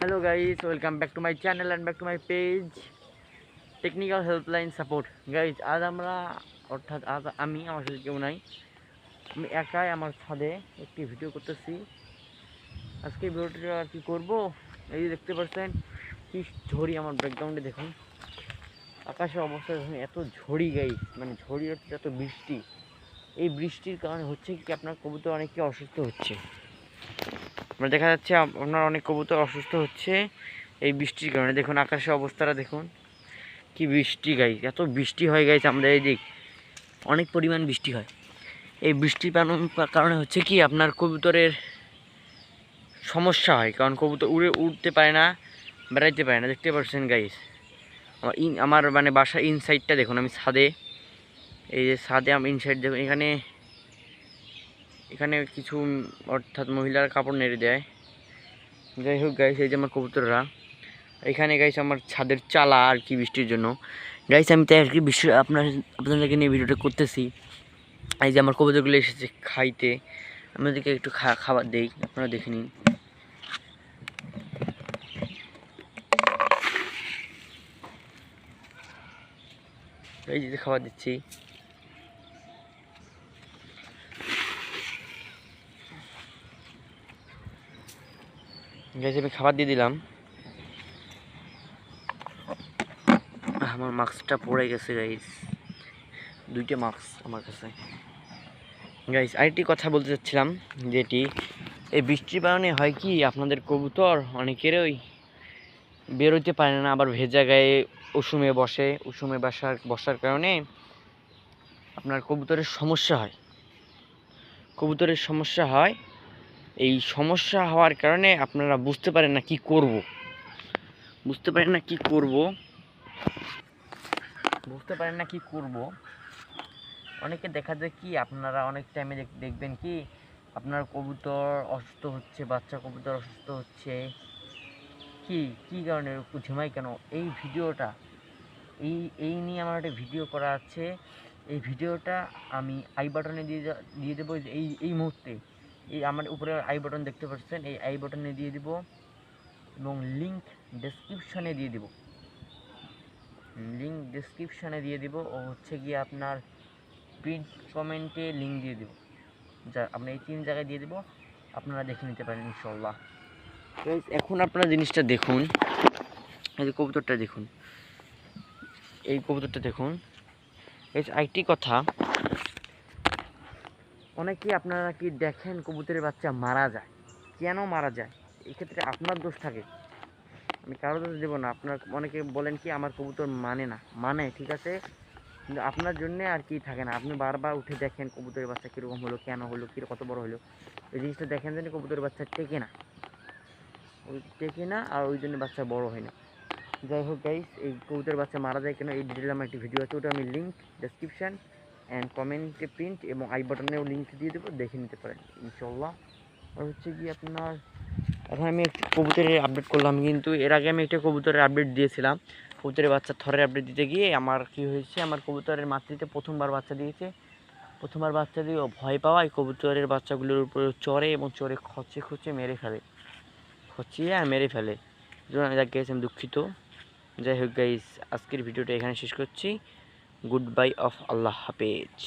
Hello guys welcome back to my channel and back to my page technical helpline support guys আজ আমরা, অর্থাৎ আজ আমি, আমার সাথে কেউ নাই। আমি একাই আমার ছাদে একটি ভিডিও করতেছি। আজকে ভিডিওটা আর কি করব? এই যে দেখতে পাচ্ছেন, কি ঝড়ি আমার ব্যাকগ্রাউন্ডে দেখুন। আকাশের অবস্থা দেখুন, এত ঝড়ি গাইজ মানে ঝড়ি হচ্ছে এত বৃষ্টি। এই বৃষ্টির কারণে হচ্ছে কি আপনার কবুতর অনেকে অসুস্থ হচ্ছে। আমরা দেখা যাচ্ছে আপনার অনেক কবুতর অসুস্থ হচ্ছে এই বৃষ্টির কারণে। দেখুন, আকাশের অবস্থাটা দেখুন। কি বৃষ্টি গাই এত বৃষ্টি হয় গাইছে আমাদের এই দিক। অনেক পরিমাণ বৃষ্টি হয়। এই বৃষ্টির কারণে হচ্ছে কি, আপনার কবুতরের সমস্যা হয়। কারণ কবুতর উড়ে উঠতে পারে না, বেড়াইতে পারে না। দেখতে পাচ্ছেন গাইস আমার ইন আমার মানে বাসার ইনসাইডটা দেখুন, আমি ছাদে। এই যে ছাদে আমি ইনসাইড দেখুন, এখানে এখানে কিছু, অর্থাৎ মহিলার কাপড় নেড়ে দেয়। যাই হোক গাইস এই যে আমার কবুতররা। এখানে গাইস আমার ছাদের চালা আর কি বৃষ্টির জন্য। গাইস আমি তাই আর কি বৃষ্টি আপনার, আপনাদেরকে নিয়ে ভিডিওটা করতেছি। এই যে আমার কবুতরগুলো এসেছে খাইতে। আমি ওদেরকে একটু খাবার দেই, আপনারা দেখে নিন। এই যে খাবার দিচ্ছি। গাইস আমি খাবার দিয়ে দিলাম। আমার মাস্কটা পড়ে গেছে গাইস দুইটা মাস্ক আমার কাছে। গাইস আরেকটি কথা বলতে চাচ্ছিলাম, যেটি, এই বৃষ্টির কারণে হয় কি, আপনাদের কবুতর অনেকেরই বেরোতে পারে না, আবার ভেজা গায়ে উষুমে বসে, উষুমে বসার বসার কারণে আপনার কবুতরের সমস্যা হয়। কবুতরের সমস্যা হয় এই সমস্যা হওয়ার কারণে আপনারা বুঝতে পারেন না কি করব। বুঝতে পারেন না কি করব। বুঝতে পারেন না কি করব। অনেকে দেখা যায় কি, আপনারা অনেক টাইমে দেখবেন কি, আপনার কবুতর অসুস্থ হচ্ছে, বাচ্চা কবুতর অসুস্থ হচ্ছে। কি কি কারণে ঝিমাই কেন? এই ভিডিওটা, এই এই নিয়ে আমার একটা ভিডিও করা আছে। এই ভিডিওটা আমি আই বাটনে দিয়ে দিয়ে দেবো এই এই মুহূর্তে। এই আমার উপরে আই বাটন দেখতে পাচ্ছেন, এই আই বাটনে দিয়ে দিব এবং লিংক ডেসক্রিপশনে দিয়ে দিব। লিঙ্ক ডেসক্রিপশনে দিয়ে দিব, ও হচ্ছে গিয়ে আপনার প্রিন্ট কমেন্টে লিংক দিয়ে দিব। যা, আমরা এই তিন জায়গায় দিয়ে দিব, আপনারা দেখে নিতে পারেন ইনশাল্লাহ এখন আপনারা জিনিসটা দেখুন, এই যে কবুতরটা দেখুন, এই কবুতরটা দেখুন। এই আরেকটি কথা অনেকেই আপনারা কি দেখেন কবুতরের বাচ্চা মারা যায়। কেন মারা যায়? এক্ষেত্রে আপনার দোষ থাকে। আমি কারও দোষ দেবো না। আপনার অনেকে বলেন কি, আমার কবুতর মানে না। মানে ঠিক আছে? কিন্তু আপনার জন্যে আর কি থাকে না। আপনি বারবার উঠে দেখেন কবুতরের বাচ্চা কীরকম হলো, কেন হলো, কী, কত বড় হলো। এই জিনিসটা দেখেন যেন কবুতরের বাচ্চা টেকে না। ওই টেকে না আর ওই জন্য বাচ্চা বড় হয় না। যাই হোক গাইস এই কবুতরের বাচ্চা মারা যায় কেন? এই ডিটেল আমার একটি ভিডিও আছে। ওটা আমি লিঙ্ক ডেসক্রিপশান অ্যান্ড কমেন্টে প্রিন্ট এবং আই বাটনেও লিঙ্ক দিয়ে দেবো, দেখে নিতে পারেন ইনশাল্লাহ আর হচ্ছে কি আপনার, এখন আমি একটি কবুতরের আপডেট করলাম, কিন্তু এর আগে আমি একটা কবুতরের আপডেট দিয়েছিলাম। কবুতরের বাচ্চা থরের আপডেট দিতে গিয়ে আমার কি হয়েছে, আমার কবুতরের মাতৃতে প্রথমবার বাচ্চা দিয়েছে। প্রথমবার বাচ্চা দিয়ে ভয় পাওয়ায় কবুতরের বাচ্চাগুলোর উপরে চড়ে এবং চড়ে খচে খচে মেরে ফেলে। খচিয়ে আর মেরে ফেলে। যাক গেছে আমি দুঃখিত। যাই হোক গাইস আজকের ভিডিওটা এখানে শেষ করছি। গুড বাই অফ আল্লাহ হাফেজ